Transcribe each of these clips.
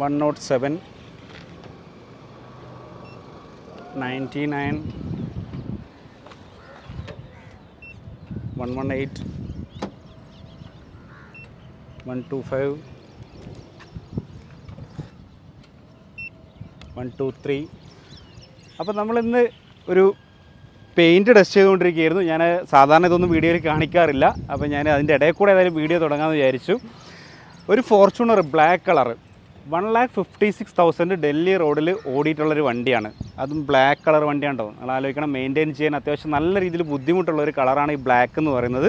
One nought seven ninety nine one one eight one two five one two three അപ്പോൾ നമ്മളിന്ന് ഒരു paint test ചെയ്തുകൊണ്ടിരിക്കുകയായിരുന്നു. ഞാൻ സാധാരണ ഇതൊന്നും വീഡിയോയിൽ കാണിക്കാറില്ല. അപ്പോൾ ഞാൻ അതിന്റെ ഇടയിൽ കൂടെ ഏതായാലും വീഡിയോ തുടങ്ങാമെന്ന് വിചാരിച്ചു. ഒരു Fortuner black colour one lakh fifty six thousand Delhi റോഡിൽ ഓടിയിട്ടുള്ളൊരു വണ്ടിയാണ്. അതും ബ്ലാക്ക് കളർ വണ്ടിയാണ് കേട്ടോ നിങ്ങൾ ആലോചിക്കണം മെയിന്റെയിൻ ചെയ്യാൻ അത്യാവശ്യം നല്ല രീതിയിൽ ബുദ്ധിമുട്ടുള്ള ഒരു കളറാണ് ഈ ബ്ലാക്ക് എന്ന് പറയുന്നത്.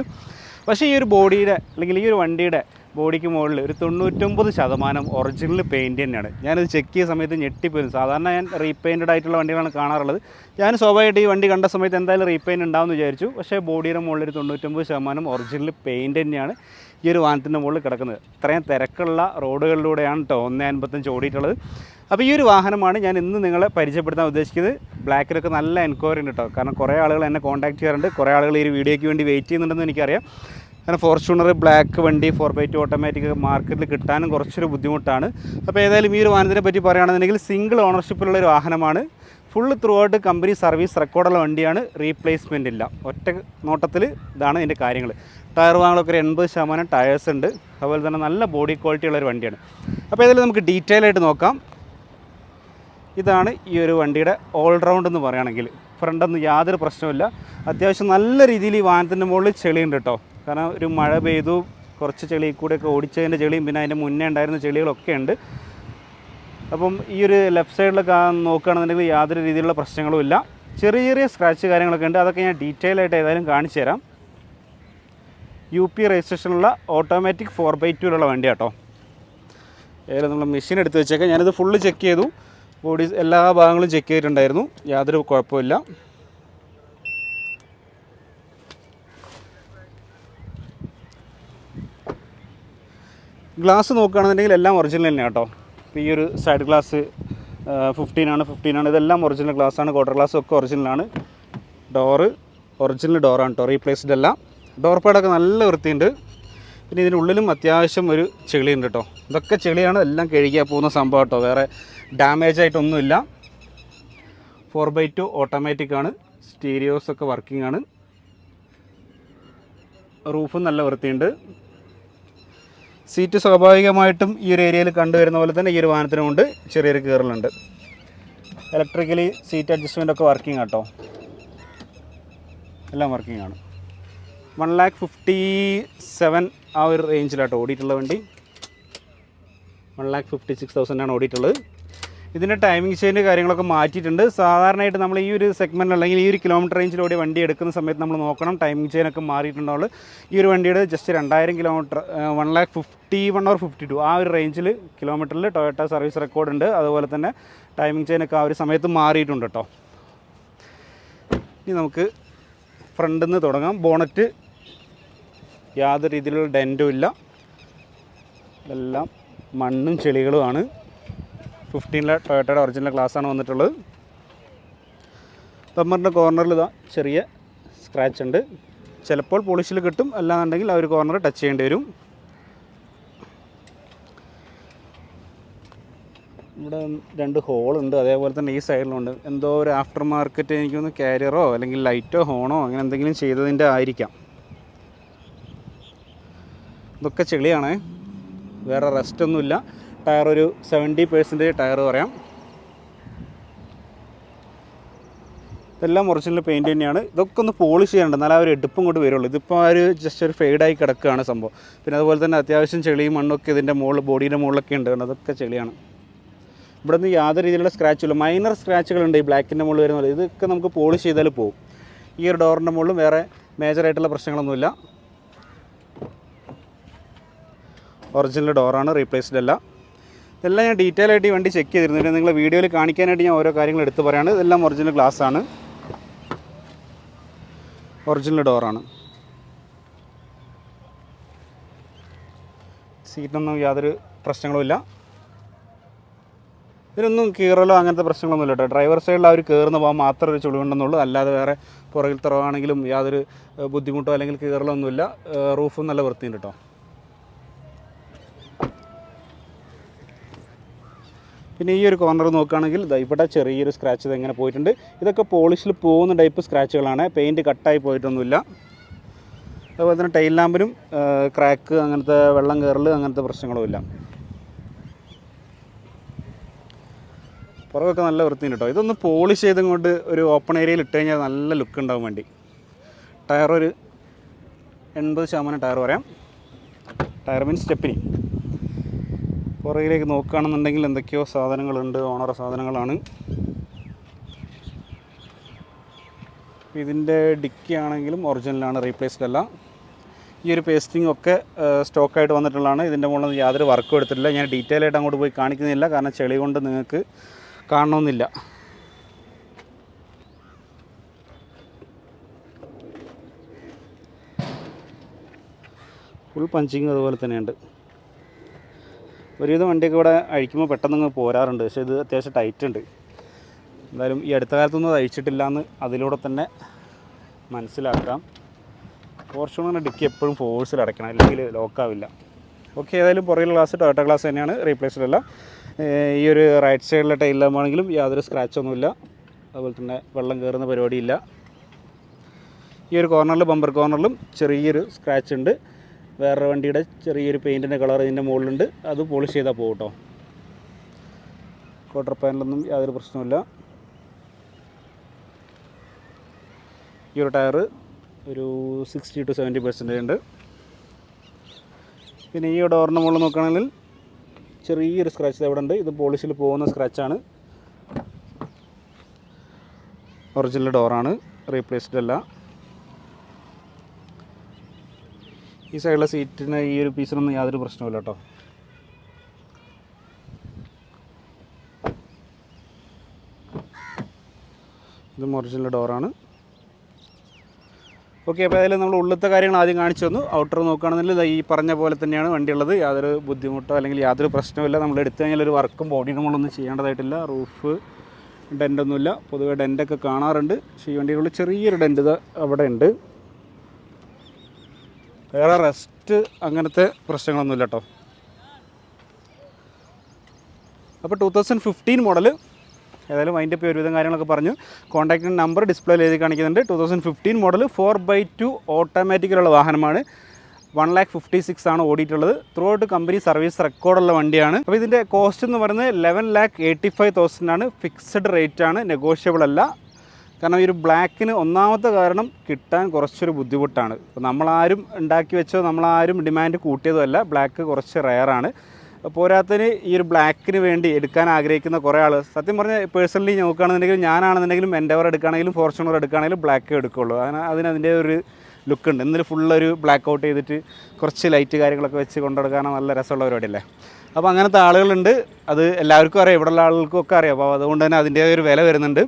പക്ഷേ ഈ ഒരു ബോഡിയുടെ അല്ലെങ്കിൽ ഈ ഒരു വണ്ടിയുടെ ബോഡിക്ക് മുകളിൽ ഒരു തൊണ്ണൂറ്റൊമ്പത് ശതമാനം ഒറിജിനൽ പെയിന്റ് തന്നെയാണ്. ഞാനത് ചെക്ക് ചെയ്ത സമയത്ത് ഞെട്ടിപ്പോയിരുന്നു. സാധാരണ ഞാൻ റീപെയിന്റഡ് ആയിട്ടുള്ള വണ്ടികളാണ് കാണാറുള്ളത്. ഞാൻ സ്വാഭാവികമായിട്ട് ഈ വണ്ടി കണ്ട സമയത്ത് എന്തായാലും റീപെയിന്റ് ഉണ്ടാവുമെന്ന് വിചാരിച്ചു. പക്ഷേ ബോഡിയുടെ മുകളിൽ ഒരു തൊണ്ണൂറ്റൊമ്പത് ശതമാനം ഒറിജിനൽ പെയിന്റ് തന്നെയാണ് ഈ ഒരു വാഹനത്തിന്റെ മുകളിൽ കിടക്കുന്നത്. ഇത്രയും തിരക്കുള്ള റോഡുകളിലൂടെയാണ് കേട്ടോ ഒന്ന് അൻപത്തഞ്ച് ഓടിയിട്ടുള്ളത്. അപ്പോൾ ഈ ഒരു വാഹനമാണ് ഞാൻ ഇന്ന് നിങ്ങളെ പരിചയപ്പെടുത്താൻ ഉദ്ദേശിക്കുന്നത്. ബ്ലാക്കിലൊക്കെ നല്ല എൻക്വയറി ഉണ്ട് കേട്ടോ കാരണം കുറേ ആളുകൾ എന്നെ കോൺടാക്ട് ചെയ്യാറുണ്ട്. കുറേ ആളുകൾ ഈ ഒരു വീഡിയോയ്ക്ക് വേണ്ടി വെയിറ്റ് ചെയ്യുന്നുണ്ടെന്ന് എനിക്കറിയാം. കാരണം ഫോർച്യൂണർ ബ്ലാക്ക് വണ്ടി ഫോർ ബൈ ടു ഓട്ടോമാറ്റിക് മാർക്കറ്റിൽ കിട്ടാനും കുറച്ചൊരു ബുദ്ധിമുട്ടാണ്. അപ്പോൾ ഏതായാലും ഈ ഒരു വാഹനത്തിനെ പറ്റി പറയുകയാണെന്നുണ്ടെങ്കിൽ സിംഗിൾ ഓണർഷിപ്പിലുള്ള ഒരു വാഹനമാണ്. Full throughout company service റെക്കോർഡുള്ള വണ്ടിയാണ്. റീപ്ലേസ്മെന്റ് ഇല്ല. ഒറ്റ നോട്ടത്തിൽ ഇതാണ് ഇതിന്റെ കാര്യങ്ങൾ. ടയർ വാങ്ങലൊക്കെ ഒരു എൺപത് ശതമാനം ടയേഴ്സ് ഉണ്ട്. അതുപോലെ തന്നെ നല്ല ബോഡി ക്വാളിറ്റി ഉള്ളൊരു വണ്ടിയാണ്. അപ്പോൾ ഏതായാലും നമുക്ക് ഡീറ്റെയിൽ ആയിട്ട് നോക്കാം. ഇതാണ് ഈ ഒരു വണ്ടിയുടെ ഓൾറൗണ്ട് എന്ന് പറയുകയാണെങ്കിൽ. ഫ്രണ്ടൊന്നും യാതൊരു പ്രശ്നമില്ല അത്യാവശ്യം നല്ല രീതിയിൽ ഈ വാഹനത്തിന്റെ മുകളിൽ ചെളിയുണ്ട് കേട്ടോ. കാരണം ഒരു മഴ പെയ്തു കുറച്ച് ചെളി കൂടെയൊക്കെ ഓടിച്ചതിന്റെ ചെളിയും പിന്നെ അതിന്റെ മുന്നേ ഉണ്ടായിരുന്ന ചെളികളൊക്കെ ഉണ്ട്. അപ്പം ഈ ഒരു ലെഫ്റ്റ് സൈഡിലൊക്കെ നോക്കുകയാണെന്നുണ്ടെങ്കിൽ യാതൊരു രീതിയിലുള്ള പ്രശ്നങ്ങളും ഇല്ല. ചെറിയ ചെറിയ സ്ക്രാച്ച് കാര്യങ്ങളൊക്കെ ഉണ്ട്. അതൊക്കെ ഞാൻ ഡീറ്റെയിൽ ആയിട്ട് ഏതായാലും കാണിച്ചു തരാം. യു പി രജിസ്ട്രേഷനുള്ള ഓട്ടോമാറ്റിക് ഫോർ ബൈ ടൂലുള്ള വണ്ടി കേട്ടോ ഏതായാലും നമ്മൾ മെഷീൻ എടുത്ത് വെച്ചേക്കാം. ഞാനിത് ഫുള്ള് ചെക്ക് ചെയ്തു. ബോഡി എല്ലാ ഭാഗങ്ങളും ചെക്ക് ചെയ്തിട്ടുണ്ടായിരുന്നു. യാതൊരു കുഴപ്പമില്ല ഗ്ലാസ് നോക്കുകയാണെന്നുണ്ടെങ്കിൽ എല്ലാം ഒറിജിനൽ തന്നെയാണ് കേട്ടോ. ഈ ഒരു സൈഡ് ഗ്ലാസ് ഫിഫ്റ്റീൻ ആണ് ഫിഫ്റ്റീൻ ആണ്. ഇതെല്ലാം ഒറിജിനൽ ഗ്ലാസ് ആണ് ക്വാർട്ടർ ഗ്ലാസ് ഒക്കെ ഒറിജിനലാണ് ഡോറ് ഒറിജിനൽ ഡോറാണ് കേട്ടോ റീപ്ലേസ്ഡ് അല്ല ഡോർ പാഡൊക്കെ നല്ല വൃത്തിയുണ്ട്. പിന്നെ ഇതിനുള്ളിലും അത്യാവശ്യം ഒരു ചെളിയുണ്ട് കേട്ടോ. ഇതൊക്കെ ചെളിയാണ് എല്ലാം കഴുകിയാൽ പോകുന്ന സംഭവം കേട്ടോ. വേറെ ഡാമേജ് ആയിട്ടൊന്നുമില്ല. ഫോർ ബൈ ടു ഓട്ടോമാറ്റിക് ആണ്. സ്റ്റീരിയോസ് ഒക്കെ വർക്കിംഗ് ആണ്. റൂഫും നല്ല വൃത്തിയുണ്ട്. സീറ്റ് സ്വാഭാവികമായിട്ടും ഈ ഒരു ഏരിയയിൽ കണ്ടുവരുന്ന പോലെ തന്നെ ഈ ഒരു വാഹനത്തിനുമുണ്ട് ചെറിയൊരു കീറലുണ്ട്. ഇലക്ട്രിക്കലി സീറ്റ് അഡ്ജസ്റ്റ്മെന്റ് ഒക്കെ വർക്കിംഗ് ആട്ടോ. എല്ലാം വർക്കിംഗ് ആണ്. വൺ ലാക്ക് ഫിഫ്റ്റി സെവൻ ആ ഒരു റേഞ്ചിലാട്ടോ ഓടിയിട്ടുള്ള വണ്ടി. വൺ ലാക്ക് ഫിഫ്റ്റി സിക്സ് തൗസൻഡാണ് ഓടിയിട്ടുള്ളത്. ഇതിന്റെ ടൈമിംഗ് ചെയിന്റെ കാര്യങ്ങളൊക്കെ മാറ്റിയിട്ടുണ്ട്. സാധാരണയായിട്ട് നമ്മൾ ഈ ഒരു സെഗ്മെന്റ് അല്ലെങ്കിൽ ഈ ഒരു കിലോമീറ്റർ റേഞ്ചിലൂടെ വണ്ടി എടുക്കുന്ന സമയത്ത് നമ്മൾ നോക്കണം. ടൈമിംഗ് ചെയിനൊക്കെ മാറിയിട്ടുണ്ടാവുള്ളൂ. ഈ ഒരു വണ്ടിയുടെ ജസ്റ്റ് രണ്ടായിരം kilometre one lakh fifty one or fifty two ആ ഒരു റേഞ്ചിൽ കിലോമീറ്ററിൽ ടൊയോട്ട സർവീസ് റെക്കോർഡ് ഉണ്ട്. അതുപോലെ തന്നെ ടൈമിംഗ് ചെയിനൊക്കെ ആ ഒരു സമയത്ത് മാറിയിട്ടുണ്ട് കേട്ടോ ഇനി നമുക്ക് ഫ്രണ്ടിൽ നിന്ന് തുടങ്ങാം. ബോണറ്റ് യാതൊരു രീതിയിലുള്ള ഡെന്റും ഇല്ല. എല്ലാം മണ്ണും ചെളികളുമാണ് ഫിഫ്റ്റീനിലെ ടൊയോട്ടയുടെ ഒറിജിനൽ ആണ് വന്നിട്ടുള്ളത്. ബമ്മറിന്റെ കോർണറിൽ ഇതാ ചെറിയ സ്ക്രാച്ച് ഉണ്ട്. ചിലപ്പോൾ പോളിഷിൽ കിട്ടും. അല്ലാന്നുണ്ടെങ്കിൽ ആ ഒരു കോർണർ ടച്ച് ചെയ്യേണ്ടി വരും. ഇവിടെ രണ്ട് ഹോളുണ്ട് അതേപോലെ തന്നെ ഈ സൈഡിലുണ്ട് എന്തോ ഒരു ആഫ്റ്റർ മാർക്കറ്റ് എനിക്കൊന്ന് കാരിയറോ അല്ലെങ്കിൽ ലൈറ്റോ ഹോണോ അങ്ങനെ എന്തെങ്കിലും ചെയ്തതിന്റെ ആയിരിക്കാം. ഇതൊക്കെ ചെളിയാണ്. വേറെ റെസ്റ്റ് ഒന്നുമില്ല. ടയർ ഒരു സെവന്റി പെർസെന്റേജ് ടയർ പറയാം. ഇതെല്ലാം ഒറിജിനൽ പെയിന്റ് തന്നെയാണ്. ഇതൊക്കെ ഒന്ന് പോളിഷ് ചെയ്യാനുണ്ട് എന്നാലും ആ ഒരു എടുപ്പും കൊണ്ട് വരുള്ളൂ. ഇതിപ്പോൾ ആ ഒരു ജസ്റ്റ് ഒരു ഫെയ്ഡായി കിടക്കുകയാണ് സംഭവം. പിന്നെ അതുപോലെ തന്നെ അത്യാവശ്യം ചെളിയും മണ്ണൊക്കെ ഇതിന്റെ മുകളിൽ ബോഡീന്റെ മുകളിലൊക്കെ ഉണ്ട്. കാരണം അതൊക്കെ ചെളിയാണ്. ഇവിടെ നിന്ന് യാതൊരു രീതിയിലുള്ള സ്ക്രാച്ചുമില്ല മൈനർ സ്ക്രാച്ചുകളുണ്ട് ഈ ബ്ലാക്കിന്റെ മുകളിൽ വരുന്നത് ഇതൊക്കെ നമുക്ക് പോളിഷ് ചെയ്താൽ പോകും ഈ ഒരു ഡോറിന്റെ മുകളിലും വേറെ മേജറായിട്ടുള്ള പ്രശ്നങ്ങളൊന്നുമില്ല. ഒറിജിനൽ ഡോറാണ് റീപ്ലേസ്ഡ് അല്ല. ഇതെല്ലാം ഞാൻ ഡീറ്റെയിൽ ആയിട്ട് ഈ വണ്ടി ചെക്ക് ചെയ്തിരുന്നു. നിങ്ങളെ വീഡിയോയിൽ കാണിക്കാനായിട്ട് ഞാൻ ഓരോ കാര്യങ്ങൾ എടുത്ത് പറയാണ്. ഇതെല്ലാം ഒറിജിനൽ ഗ്ലാസ് ആണ്. ഒറിജിനൽ ഡോറാണ് സീറ്റിനൊന്നും യാതൊരു പ്രശ്നങ്ങളുമില്ല ഇതിനൊന്നും കീറലോ അങ്ങനത്തെ പ്രശ്നങ്ങളൊന്നുമില്ല കേട്ടോ. ഡ്രൈവർ സൈഡിൽ അവർ കയറുന്ന പോകാൻ മാത്രം ഒരു ചുളിവുണ്ടെന്നുള്ളൂ. അല്ലാതെ വേറെ പുറകിൽ തുറവാണെങ്കിലും യാതൊരു ബുദ്ധിമുട്ടോ അല്ലെങ്കിൽ കീറലോ ഒന്നുമില്ല. റൂഫും നല്ല വൃത്തിയുണ്ട് കേട്ടോ. പിന്നെ ഈ ഒരു കോർണർ നോക്കുകയാണെങ്കിൽ ഇവിടെ ചെറിയൊരു സ്ക്രാച്ച് ഇത് ഇങ്ങനെ പോയിട്ടുണ്ട്. ഇതൊക്കെ പോളിഷിൽ പോകുന്ന ടൈപ്പ് സ്ക്രാച്ചുകളാണ് പെയിന്റ് കട്ടായി പോയിട്ടൊന്നുമില്ല. അതുപോലെ തന്നെ ടൈൽ ലാമ്പിനും ക്രാക്ക് അങ്ങനത്തെ വെള്ളം കയറൽ അങ്ങനത്തെ പ്രശ്നങ്ങളുമില്ല. പുറകൊക്കെ നല്ല വൃത്തിയുണ്ട് കേട്ടോ ഇതൊന്ന് പോളിഷ് ചെയ്തും കൊണ്ട് ഒരു ഓപ്പൺ ഏരിയയിൽ ഇട്ട് കഴിഞ്ഞാൽ നല്ല ലുക്ക് ഉണ്ടാവും വേണ്ടി. ടയർ ഒരു എൺപത് ശതമാനം ടയർ പറയാം. ടയർ മീൻസ് സ്റ്റെപ്പിനി പുറകിലേക്ക് നോക്കുകയാണെന്നുണ്ടെങ്കിൽ എന്തൊക്കെയോ സാധനങ്ങളുണ്ട് ഓണറ സാധനങ്ങളാണ്. ഇതിന്റെ ഡിക്കി ആണെങ്കിലും ഒറിജിനലാണ് റീപ്ലേസ്ഡ് അല്ല. ഈ ഒരു പേസ്റ്റിംഗ് ഒക്കെ സ്റ്റോക്കായിട്ട് വന്നിട്ടുള്ളതാണ്. ഇതിന്റെ മുകളിൽ യാതൊരു വർക്കും എടുത്തിട്ടില്ല. ഞാൻ ഡീറ്റെയിൽ ആയിട്ട് അങ്ങോട്ട് പോയി കാണിക്കുന്നില്ല. കാരണം ചെളി കൊണ്ട് നിങ്ങൾക്ക് കാണണമെന്നില്ല. ഫുൾ പഞ്ചിങ് അതുപോലെ തന്നെയുണ്ട്. ഒരുവിധം വണ്ടിയൊക്കെ ഇവിടെ അഴിക്കുമ്പോൾ പെട്ടെന്ന് അങ്ങ് പോരാറുണ്ട്. പക്ഷേ ഇത് അത്യാവശ്യം ടൈറ്റ് ഉണ്ട്. എന്തായാലും ഈ അടുത്ത കാലത്തൊന്നും അഴിച്ചിട്ടില്ല എന്ന് അതിലൂടെ തന്നെ മനസ്സിലാക്കാം. ഫോർച്യൂണറിന്റെ ഡിക്കി എപ്പോഴും ഫോഴ്സിൽ അടയ്ക്കണം. അല്ലെങ്കിൽ ലോക്കാവില്ല ഓക്കെ ഏതായാലും പുറകിലെ ഗ്ലാസ് ടൊയോട്ട ഗ്ലാസ് തന്നെയാണ് റീപ്ലേസ്ഡ് അല്ല ഈ ഒരു റൈറ്റ് സൈഡിലെ ടൈലാകുമ്പോഴെങ്കിലും യാതൊരു സ്ക്രാച്ചൊന്നുമില്ല അതുപോലെ തന്നെ വെള്ളം കയറുന്ന പരിപാടിയില്ല. ഈ ഒരു കോർണറിൽ ബമ്പർ കോർണറിലും ചെറിയൊരു സ്ക്രാച്ച് ഉണ്ട്. വേറൊരു വണ്ടിയുടെ ചെറിയൊരു പെയിന്റിന്റെ കളർ ഇതിന്റെ മുകളിലുണ്ട്. അത് പോളിഷ് ചെയ്താൽ പോകും കേട്ടോ ക്വാർട്ടർ പാനലൊന്നും യാതൊരു പ്രശ്നമില്ല ഈ ഒരു ടയർ ഒരു സിക്സ്റ്റി ടു സെവന്റി പെർസെന്റേജ് ഉണ്ട്. പിന്നെ ഈ ഡോറിന്റെ മുകളിൽ നോക്കുകയാണെങ്കിൽ ചെറിയൊരു സ്ക്രാച്ച് ഇവിടെ ഉണ്ട് ഇത് പോളിഷിൽ പോകുന്ന സ്ക്രാച്ചാണ് ഒറിജിനൽ ഡോറാണ് റീപ്ലേസ്ഡ് അല്ല. ഈ സൈഡിലെ സീറ്റിന് ഈ ഒരു പീസിനൊന്നും യാതൊരു പ്രശ്നമില്ല കേട്ടോ ഇതും ഒറിജിനൽ ഡോറാണ് ഓക്കെ അപ്പോൾ അതിൽ നമ്മൾ ഉള്ളിലത്തെ കാര്യങ്ങൾ ആദ്യം കാണിച്ചു തന്നു. ഔട്ടർ നോക്കുകയാണെന്നുണ്ടെങ്കിൽ ഈ പറഞ്ഞ പോലെ തന്നെയാണ് വണ്ടിയുള്ളത്. യാതൊരു ബുദ്ധിമുട്ടോ അല്ലെങ്കിൽ യാതൊരു പ്രശ്നമില്ല നമ്മൾ എടുത്തു കഴിഞ്ഞാൽ ഒരു വർക്കും ബോഡി നമ്മളൊന്നും ചെയ്യേണ്ടതായിട്ടില്ല. റൂഫ് ഡെന്റൊന്നുമില്ല പൊതുവേ ഡെന്റൊക്കെ കാണാറുണ്ട്. പക്ഷേ ഈ വണ്ടിയിലുള്ള ചെറിയൊരു ഡെന്റ് അവിടെ ഉണ്ട്. വേറെ റെസ്റ്റ് അങ്ങനത്തെ പ്രശ്നങ്ങളൊന്നുമില്ല കേട്ടോ അപ്പോൾ ടു തൗസൻഡ് ഫിഫ്റ്റീൻ മോഡൽ ഏതായാലും അതിന്റെ ഇപ്പോൾ ഒരുവിധം കാര്യങ്ങളൊക്കെ പറഞ്ഞു. കോൺടാക്ട് നമ്പർ ഡിസ്പ്ലേയിൽ എഴുതി കാണിക്കുന്നുണ്ട്. Two thousand fifteen model four by two ഓട്ടോമാറ്റിക്കിലുള്ള വാഹനമാണ്. വൺ ലാക്ക് ഫിഫ്റ്റി സിക്സ് ആണ് ഓടിയിട്ടുള്ളത്. ത്രൂ ഔട്ട് കമ്പനി സർവീസ് റെക്കോർഡുള്ള വണ്ടിയാണ്. അപ്പോൾ ഇതിന്റെ കോസ്റ്റ് എന്ന് പറയുന്നത് eleven lakh eighty five thousand ആണ്. ഫിക്സഡ് റേറ്റ് ആണ്. നെഗോഷ്യബിൾ അല്ല. കാരണം ഈ ഒരു ബ്ലാക്കിന് ഒന്നാമത്തെ കാരണം കിട്ടാൻ കുറച്ചൊരു ബുദ്ധിമുട്ടാണ്. ഇപ്പോൾ നമ്മളാരും ഉണ്ടാക്കി വെച്ചോ നമ്മളാരും ഡിമാൻഡ് കൂട്ടിയതോ അല്ല ബ്ലാക്ക് കുറച്ച് റയറാണ്. പോരാത്തതിന് ഈ ഒരു ബ്ലാക്കിന് വേണ്ടി എടുക്കാൻ ആഗ്രഹിക്കുന്ന കുറേ ആൾ സത്യം പറഞ്ഞാൽ പേഴ്സണലി നോക്കുകയാണെന്നുണ്ടെങ്കിൽ ഞാനാണെന്നുണ്ടെങ്കിലും എൻഡവർ എടുക്കുകയാണെങ്കിലും ഫോർച്യൂണർ എടുക്കുകയാണെങ്കിലും ബ്ലാക്ക് എടുക്കുകയുള്ളൂ അതിന് അതിനതിന്റെ ഒരു ലുക്ക് ഉണ്ട് ഇന്നലെ ഫുള്ളൊരു ബ്ലാക്ക് ഔട്ട് ചെയ്തിട്ട് കുറച്ച് ലൈറ്റ് കാര്യങ്ങളൊക്കെ വെച്ച് കൊണ്ടുനടക്കാൻ നല്ല രസമുള്ള പരിപാടിയല്ലേ? അപ്പോൾ അങ്ങനത്തെ ആളുകളുണ്ട്. അത് എല്ലാവർക്കും അറിയാം. ഇവിടെയുള്ള ആളുകൾക്കും ഒക്കെ അറിയാം. അപ്പോൾ അതുകൊണ്ട് തന്നെ അതിന്റെ ഒരു വില വരുന്നുണ്ട്.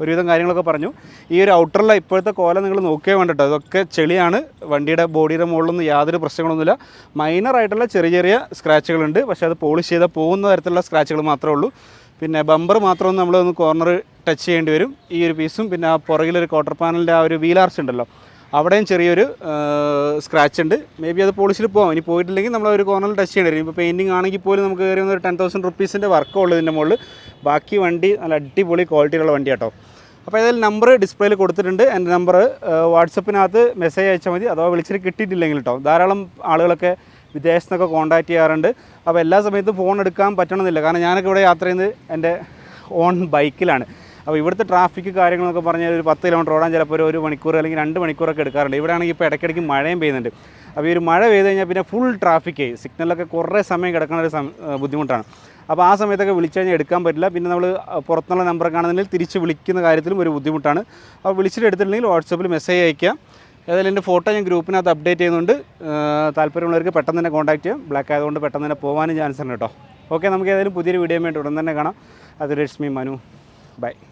ഒരുവിധം കാര്യങ്ങളൊക്കെ പറഞ്ഞു. ഈ ഒരു ഔട്ടറിലെ ഇപ്പോഴത്തെ കോല നിങ്ങൾ നോക്കിയാൽ വേണ്ടിട്ടോ ഇതൊക്കെ ചെളിയാണ്. വണ്ടിയുടെ ബോഡിയുടെ മുകളിലൊന്നും യാതൊരു പ്രശ്നങ്ങളൊന്നുമില്ല. മൈനറായിട്ടുള്ള ചെറിയ ചെറിയ സ്ക്രാച്ചുകളുണ്ട് പക്ഷേ അത് പോളിഷ് ചെയ്താൽ പോകുന്ന തരത്തിലുള്ള സ്ക്രാച്ചുകൾ മാത്രമേ ഉള്ളൂ. പിന്നെ ബമ്പർ മാത്രം നമ്മളൊന്ന് കോർണർ ടച്ച് ചെയ്യേണ്ടി വരും. ഈ ഒരു പീസും പിന്നെ ആ പുറകിലൊരു ക്വാർട്ടർ പാനലിന്റെ ആ ഒരു വീലാർച്ച് ഉണ്ടല്ലോ. അവിടെയും ചെറിയൊരു സ്ക്രാച്ച് ഉണ്ട്. മേ ബി അത് പോളിഷിൽ പോകാം ഇനി പോയിട്ടില്ലെങ്കിൽ നമ്മൾ ഒരു കോർണറിൽ ടച്ച് ചെയ്യേണ്ടി വരും. ഇപ്പോൾ പെയിന്റിങ് ആണെങ്കിൽ പോലും നമുക്ക് കയറി ഒരു ടെൻ തൗസൻഡ് റുപ്പീസിന്റെ വർക്ക് ഉള്ളൂ ഇതിന്റെ മുകളിൽ ബാക്കി വണ്ടി നല്ല അടിപൊളി ക്വാളിറ്റിയുള്ള വണ്ടി കേട്ടോ. അപ്പോൾ ഏതായാലും നമ്പർ ഡിസ്പ്ലേയിൽ കൊടുത്തിട്ടുണ്ട്. എന്റെ നമ്പർ വാട്സപ്പിനകത്ത് മെസ്സേജ് അയച്ചാൽ മതി. അഥവാ വിളിച്ചിട്ട് കിട്ടിയിട്ടില്ലെങ്കിൽ കേട്ടോ ധാരാളം ആളുകളൊക്കെ വിദേശത്ത് നിന്നൊക്കെ കോൺടാക്ട് ചെയ്യാറുണ്ട്. അപ്പോൾ എല്ലാ സമയത്തും ഫോൺ എടുക്കാൻ പറ്റണമെന്നില്ല. കാരണം ഞാനൊക്കെ ഇവിടെ യാത്ര ചെയ്യുന്നത് എന്റെ ഓൺ ബൈക്കിലാണ് അപ്പോൾ ഇവിടുത്തെ ട്രാഫിക് കാര്യങ്ങളൊക്കെ പറഞ്ഞാൽ ഒരു പത്ത് കിലോമീറ്റർ ഓടാൻ ചിലപ്പോൾ ഒരു മണിക്കൂർ അല്ലെങ്കിൽ രണ്ട് മണിക്കൂറൊക്കെ എടുക്കാറുണ്ട്. ഇവിടെ ആണെങ്കിൽ ഇപ്പോൾ ഇടയ്ക്കിടയ്ക്ക് മഴയും പെയ്യുന്നുണ്ട്. അപ്പോൾ ഈ ഒരു മഴ പെയ്ത് കഴിഞ്ഞാൽ പിന്നെ ഫുൾ ട്രാഫിക് സിഗ്നലൊക്കെ കുറേ സമയം കിടക്കുന്ന ഒരു ബുദ്ധിമുട്ടാണ്. അപ്പോൾ ആ സമയത്തൊക്കെ വിളിച്ചു കഴിഞ്ഞാൽ എടുക്കാൻ പറ്റില്ല. പിന്നെ നമ്മൾ പുറത്തുള്ള നമ്പർ ആണെന്നുണ്ടെങ്കിൽ തിരിച്ച് വിളിക്കുന്ന കാര്യത്തിലും ഒരു ബുദ്ധിമുട്ടാണ്. അപ്പോൾ വിളിച്ചിട്ട് എടുത്തിട്ടുണ്ടെങ്കിൽ വാട്സപ്പിൽ മെസ്സേജ് അയക്കാം. ഏതായാലും എന്റെ ഫോട്ടോ ഞാൻ ഗ്രൂപ്പിനകത്ത് അപ്ഡേറ്റ് ചെയ്യുന്നുണ്ട്. താല്പര്യമുള്ളവർക്ക് പെട്ടെന്ന് തന്നെ കോൺടാക്ട് ചെയ്യാം. ബ്ലാക്ക് ആയതുകൊണ്ട് പെട്ടെന്ന് തന്നെ പോകാനും ചാൻസ് ഉണ്ട് കേട്ടോ. ഓക്കെ നമുക്ക് ഏതായാലും പുതിയൊരു വീഡിയോ വേണ്ടി ഉടൻ തന്നെ കാണാം. അത് രശ്മി മനു ബൈ